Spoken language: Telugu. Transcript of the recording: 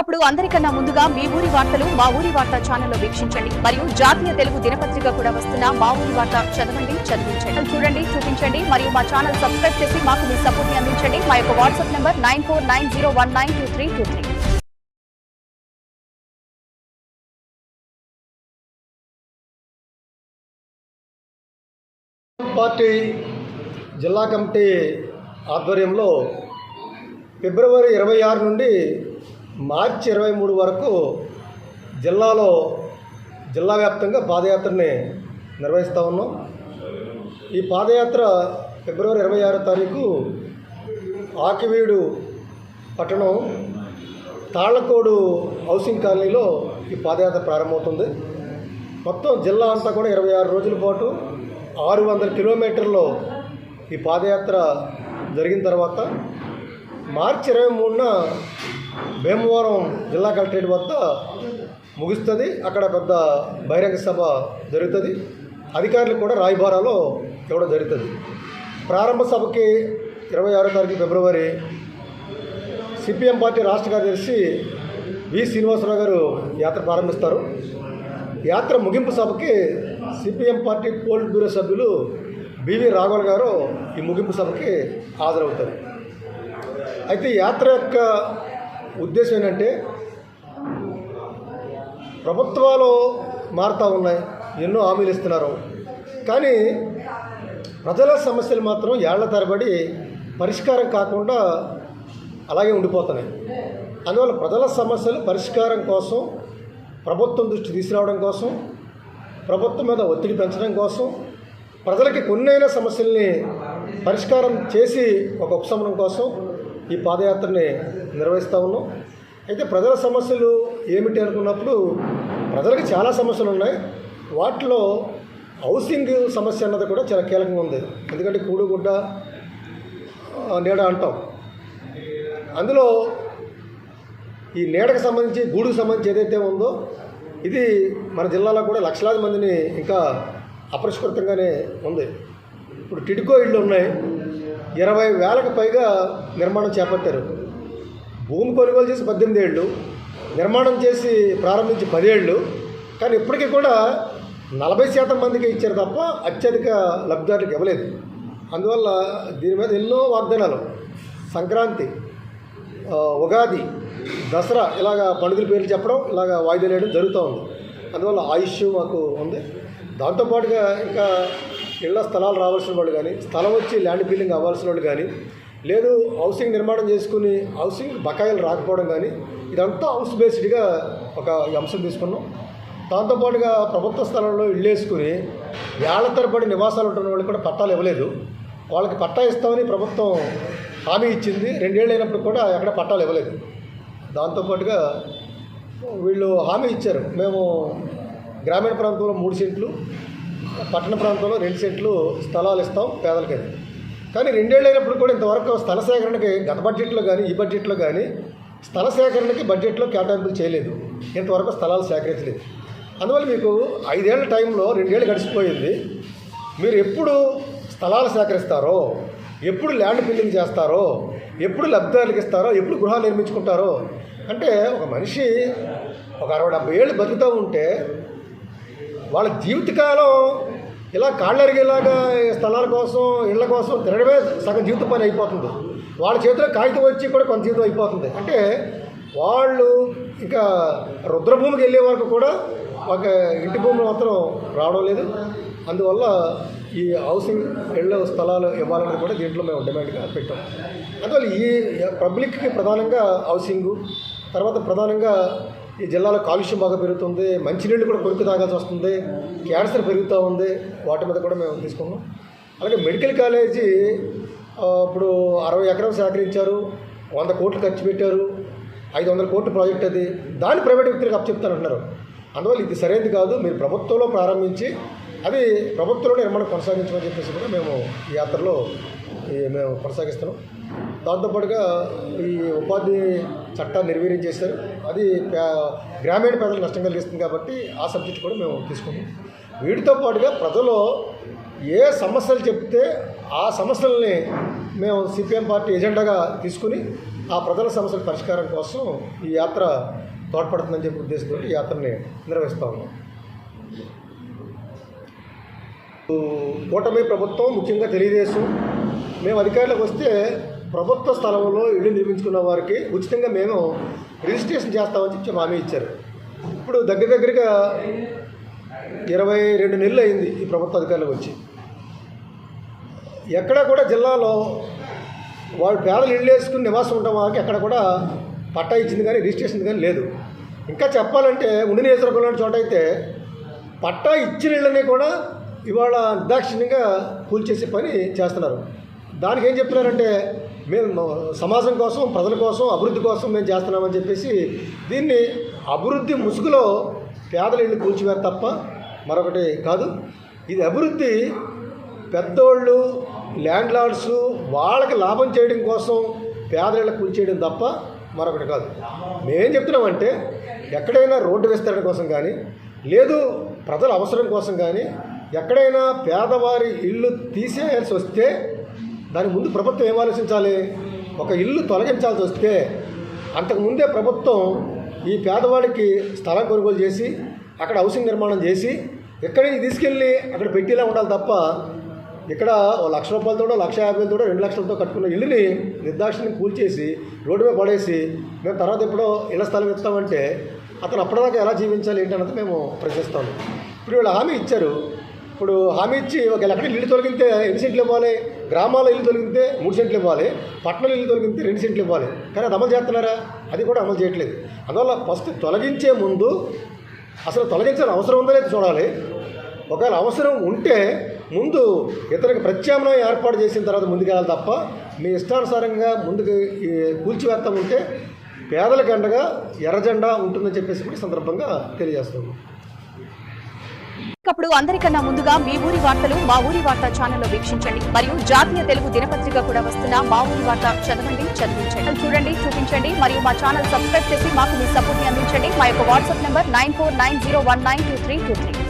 అప్పుడు అందరికన్నా ముందుగా మీ ఊరి వార్తలు మా ఊరి వార్త ఛానల్లో వీక్షించండి. మరియు జాతీయ తెలుగు దినపత్రిక కూడా వస్తున్న మా ఊరి వార్త చదవండి చదివించండి. చూడండి చూపించండి మరియు మా ఛానల్ సబ్స్క్రైబ్ చేసి మాకు మీ సపోర్ట్ని అందించండి. మా యొక్క WhatsApp number nine four nine zero one nine two three two three. Party జిల్లా కమిటీ ఆధ్వర్యంలో ఫిబ్రవరి ఇరవై ఆరు నుండి మార్చి ఇరవై మూడు వరకు జిల్లాలో జిల్లా వ్యాప్తంగా పాదయాత్రని నిర్వహిస్తూ ఉన్నాం. ఈ పాదయాత్ర ఫిబ్రవరి ఇరవై ఆరో తారీఖు ఆకివీడు పట్టణం తాళ్ళకోడు హౌసింగ్ కాలనీలో ఈ పాదయాత్ర ప్రారంభమవుతుంది. మొత్తం జిల్లా అంతా కూడా ఇరవై ఆరు రోజుల పాటు ఆరు వందల కిలోమీటర్లు ఈ పాదయాత్ర జరిగిన తర్వాత మార్చి ఇరవై మూడున భీమవరం జిల్లా కలెక్టరేట్ వద్ద ముగుస్తుంది. అక్కడ పెద్ద బహిరంగ సభ జరుగుతుంది. అధికారులు కూడా రాయబారాలో ఇవ్వడం జరుగుతుంది. ప్రారంభ సభకి ఇరవై ఆరో తారీఖు ఫిబ్రవరి సిపిఎం పార్టీ రాష్ట్ర కార్యదర్శి వి శ్రీనివాసరావు గారు యాత్ర ప్రారంభిస్తారు. యాత్ర ముగింపు సభకి సిపిఎం పార్టీ పోలిట్ బ్యూరో సభ్యులు బివి రాఘవల్ గారు ఈ ముగింపు సభకి హాజరవుతారు. అయితే యాత్ర యొక్క ఉద్దేశం ఏంటంటే ప్రభుత్వాలు మారుతూ ఉన్నాయి ఎన్నో హామీలు ఇస్తున్నారు. కానీ ప్రజల సమస్యలు మాత్రం ఏళ్ళ తరబడి పరిష్కారం కాకుండా అలాగే ఉండిపోతున్నాయి. అందువల్ల ప్రజల సమస్యలు పరిష్కారం కోసం ప్రభుత్వం దృష్టి తీసుకురావడం కోసం ప్రభుత్వం మీద ఒత్తిడి పెంచడం కోసం ప్రజలకి కొన్నైన సమస్యల్ని పరిష్కారం చేసి ఒక ఉపశమనం కోసం ఈ పాదయాత్రని నిర్వహిస్తూ ఉన్నాం. అయితే ప్రజల సమస్యలు ఏమిటి అనుకున్నప్పుడు ప్రజలకు చాలా సమస్యలు ఉన్నాయి. వాటిలో హౌసింగ్ సమస్య అన్నది కూడా చాలా కీలకంగా ఉంది. ఎందుకంటే కూడుగుడ్డ నీడ అంటాం. అందులో ఈ నీడకు సంబంధించి గూడుకు సంబంధించి ఏదైతే ఉందో ఇది మన జిల్లాలో కూడా లక్షలాది మందిని ఇంకా అపరిష్కృతంగానే ఉంది. ఇప్పుడు టిడ్కో ఇళ్ళు ఉన్నాయి. ఇరవై వేలకు పైగా నిర్మాణం చేపట్టారు. భూమి కొనుగోలు చేసి పద్దెనిమిది ఏళ్ళు నిర్మాణం చేసి ప్రారంభించి పదేళ్ళు కానీ ఇప్పటికీ కూడా నలభై శాతం మందికి ఇచ్చారు తప్ప అత్యధిక లబ్ధిదారులకు ఇవ్వలేదు. అందువల్ల దీని మీద ఎన్నో వాగ్దానాలు. సంక్రాంతి ఉగాది దసరా ఇలాగ పండుగల పేర్లు చెప్పడం ఇలాగ వాయిదా వేయడం జరుగుతూ ఉంది. అందువల్ల ఆయుష్ మాకు ఉంది. దాంతోపాటుగా ఇంకా ఇళ్ళ స్థలాలు రావాల్సిన వాళ్ళు కానీ స్థలం వచ్చి ల్యాండ్ బిల్డింగ్ అవ్వాల్సిన వాళ్ళు కానీ లేదు హౌసింగ్ నిర్మాణం చేసుకుని హౌసింగ్ బకాయిలు రాకపోవడం కానీ ఇదంతా హౌస్ బేస్డ్గా ఒక అంశం తీసుకున్నాం. దాంతోపాటుగా ప్రభుత్వ స్థలంలో ఇళ్ళు వేసుకుని ఏళ్ళ తరబడి నివాసాలు ఉంటున్న వాళ్ళకి కూడా పట్టాలు ఇవ్వలేదు. వాళ్ళకి పట్టా ఇస్తామని ప్రభుత్వం హామీ ఇచ్చింది. రెండేళ్ళు అయినప్పుడు కూడా ఎక్కడ పట్టాలు ఇవ్వలేదు. దాంతోపాటుగా వీళ్ళు హామీ ఇచ్చారు. మేము గ్రామీణ ప్రాంతంలో మూడు సెంట్లు పట్టణ ప్రాంతంలో రెండు సెంట్లు స్థలాలు ఇస్తాం పేదలకి కానీ రెండేళ్ళు అయినప్పుడు కూడా ఇంతవరకు స్థల సేకరణకి గత బడ్జెట్లో కానీ ఈ బడ్జెట్లో కానీ స్థల సేకరణకి బడ్జెట్లో కేటాయింపులు చేయలేదు. ఇంతవరకు స్థలాలు సేకరించలేదు. అందువల్ల మీకు ఐదేళ్ళ టైంలో రెండేళ్ళు గడిచిపోయింది. మీరు ఎప్పుడు స్థలాలు సేకరిస్తారో ఎప్పుడు ల్యాండ్ బిల్డింగ్ చేస్తారో ఎప్పుడు లబ్ధిదారులకు ఇస్తారో ఎప్పుడు గృహాలు నిర్మించుకుంటారో అంటే ఒక మనిషి ఒక అరవై డెబ్బై ఏళ్ళు బతుకుతూ ఉంటే వాళ్ళ జీవితకాలం ఇలా కాళ్ళరిగేలాగా స్థలాల కోసం ఇళ్ళ కోసం తిరగడమే సగం జీవిత పని అయిపోతుంది. వాళ్ళ చేతిలో కాగితం వచ్చి కూడా కొంత జీవితం అయిపోతుంది. అంటే వాళ్ళు ఇంకా రుద్రభూమికి వెళ్ళే వరకు కూడా ఒక ఇంటి భూములు మాత్రం రావడం లేదు. అందువల్ల ఈ హౌసింగ్ ఇళ్ళ స్థలాలు ఇవ్వాలని కూడా దీంట్లో మేము డిమాండ్గా పెట్టాం. అందువల్ల ఈ పబ్లిక్కి ప్రధానంగా హౌసింగు తర్వాత ప్రధానంగా ఈ జిల్లాలో కాలుష్యం బాగా పెరుగుతుంది మంచినీళ్ళు కూడా కొడుకు తాగాల్సి వస్తుంది క్యాన్సర్ పెరుగుతూ ఉంది వాటి మీద కూడా మేము తీసుకున్నాం అలాగే మెడికల్ కాలేజీ ఇప్పుడు అరవై ఎకరాలు సేకరించారు వంద కోట్లు ఖర్చు పెట్టారు ఐదు వందల కోట్ల ప్రాజెక్ట్ అది. దాన్ని ప్రైవేట్ వ్యక్తులకు అప్పచెప్తానంటున్నారు అందువల్ల ఇది సరైనది కాదు మీరు ప్రభుత్వంలో ప్రారంభించి అది ప్రభుత్వంలో నిర్మాణం కొనసాగించమని చెప్పేసి కూడా మేము ఈ యాత్రలో మేము కొనసాగిస్తున్నాం. దాంతోపాటుగా ఈ ఉపాధి చట్టాన్ని నిర్వీర్యం చేశారు. అది గ్రామీణ ప్రజలు నష్టం కలిగిస్తుంది కాబట్టి ఆ సబ్జెక్ట్ కూడా మేము తీసుకున్నాం. వీటితో పాటుగా ప్రజలు ఏ సమస్యలు చెప్తే ఆ సమస్యల్ని మేము సిపిఎం పార్టీ ఎజెండాగా తీసుకుని ఆ ప్రజల సమస్యల పరిష్కారం కోసం ఈ యాత్ర తోడ్పడుతుందని చెప్పి ఉద్దేశంతో ఈ యాత్రని నిర్వహిస్తా ఉన్నాం. కూటమి ప్రభుత్వం ముఖ్యంగా తెలియదేశం మేము అధికారులకు వస్తే ప్రభుత్వ స్థలంలో ఇల్లు నిర్మించుకున్న వారికి ఉచితంగా మేము రిజిస్ట్రేషన్ చేస్తామని చెప్పి హామీ ఇచ్చారు. ఇప్పుడు దగ్గర దగ్గరగా ఇరవై రెండు నెలలు అయింది ఈ ప్రభుత్వ అధికారులకు వచ్చి. ఎక్కడ కూడా జిల్లాలో వాళ్ళు పేదలు ఇళ్ళు వేసుకుని నివాసం ఉండడం వారికి ఎక్కడ కూడా పట్టా ఇచ్చింది కానీ రిజిస్ట్రేషన్ కానీ లేదు. ఇంకా చెప్పాలంటే ఉండి నియోజకవర్గంలో చోట అయితే పట్టా ఇచ్చిన ఇళ్ళని కూడా ఇవాళ నిర్దాక్షిణ్యంగా కూల్చేసే పని చేస్తున్నారు. దానికి ఏం చెప్తున్నారంటే మేము సమాజం కోసం ప్రజల కోసం అభివృద్ధి కోసం మేము చేస్తున్నామని చెప్పేసి దీన్ని అభివృద్ధి ముసుగులో పేదలు ఇల్లు కూల్చివేరు తప్ప మరొకటి కాదు. ఇది అభివృద్ధి పెద్దోళ్ళు ల్యాండ్ లార్డ్స్ వాళ్ళకి లాభం చేయడం కోసం పేదల కూల్చేయడం తప్ప మరొకటి కాదు. మేమేం చెప్తున్నామంటే ఎక్కడైనా రోడ్డు విస్తరణ కోసం కానీ లేదు ప్రజల అవసరం కోసం కానీ ఎక్కడైనా పేదవారి ఇల్లు తీసేయాల్సి వస్తే దాని ముందు ప్రభుత్వం ఏం ఆలోచించాలి? ఒక ఇల్లు తొలగించాల్సి వస్తే అంతకుముందే ప్రభుత్వం ఈ పేదవాడికి స్థలం కొనుగోలు చేసి అక్కడ హౌసింగ్ నిర్మాణం చేసి ఎక్కడి నుంచి తీసుకెళ్ళి అక్కడ పెట్టేలా ఉండాలి తప్ప ఇక్కడ ఓ లక్ష రూపాయలతో లక్ష యాభైలతో రెండు లక్షలతో కట్టుకున్న ఇల్లుని నిర్దాక్షిణ్యం కూల్చేసి రోడ్డు మీద పడేసి మేము తర్వాత ఎప్పుడో ఇళ్ళ స్థలం ఇస్తామంటే అతను అప్పటిదాకా ఎలా జీవించాలి ఏంటన్నది మేము ప్రశ్నిస్తాము. ఇప్పుడు వీళ్ళు హామీ ఇచ్చారు. ఇప్పుడు హామీ ఇచ్చి ఒకవేళ ఎక్కడ ఇల్లు తొలగితే ఎన్ని సెంట్లు ఇవ్వాలి? గ్రామాల ఇల్లు తొలగితే మూడు సెంట్లు ఇవ్వాలి. పట్టణాల ఇల్లు తొలగితే రెండు సెంట్లు ఇవ్వాలి. కానీ అది అమలు చేస్తున్నారా? అది కూడా అమలు చేయట్లేదు. అందువల్ల ఫస్ట్ తొలగించే ముందు అసలు తొలగించాల్సిన అవసరం ఉందో లేదో చూడాలి. ఒకవేళ అవసరం ఉంటే ముందు ఇతరులకు ప్రత్యామ్నాయం ఏర్పాటు చేసిన తర్వాత ముందుకెళ్ళాలి తప్ప మీ ఇష్టానుసారంగా ముందుకు ఈ ఉంటే పేదలకు అండగా ఎర్రజెండా ఉంటుందని చెప్పేసి కూడా సందర్భంగా తెలియజేస్తున్నాము. ఇప్పుడు అందరికన్నా ముందుగా మీ ఊరి వార్తలు మా ఊరి వార్త ఛానల్లో వీక్షించండి. మరియు జాతీయ తెలుగు దినపత్రిక కూడా వస్తున్న మా ఊరి వార్త చదవండి చదివించండి. చూడండి చూపించండి మరియు మా ఛానల్ సబ్స్క్రైబ్ చేసి మాకు మీ సపోర్ట్ని అందించండి. మా యొక్క WhatsApp number nine four nine zero one nine two three two three.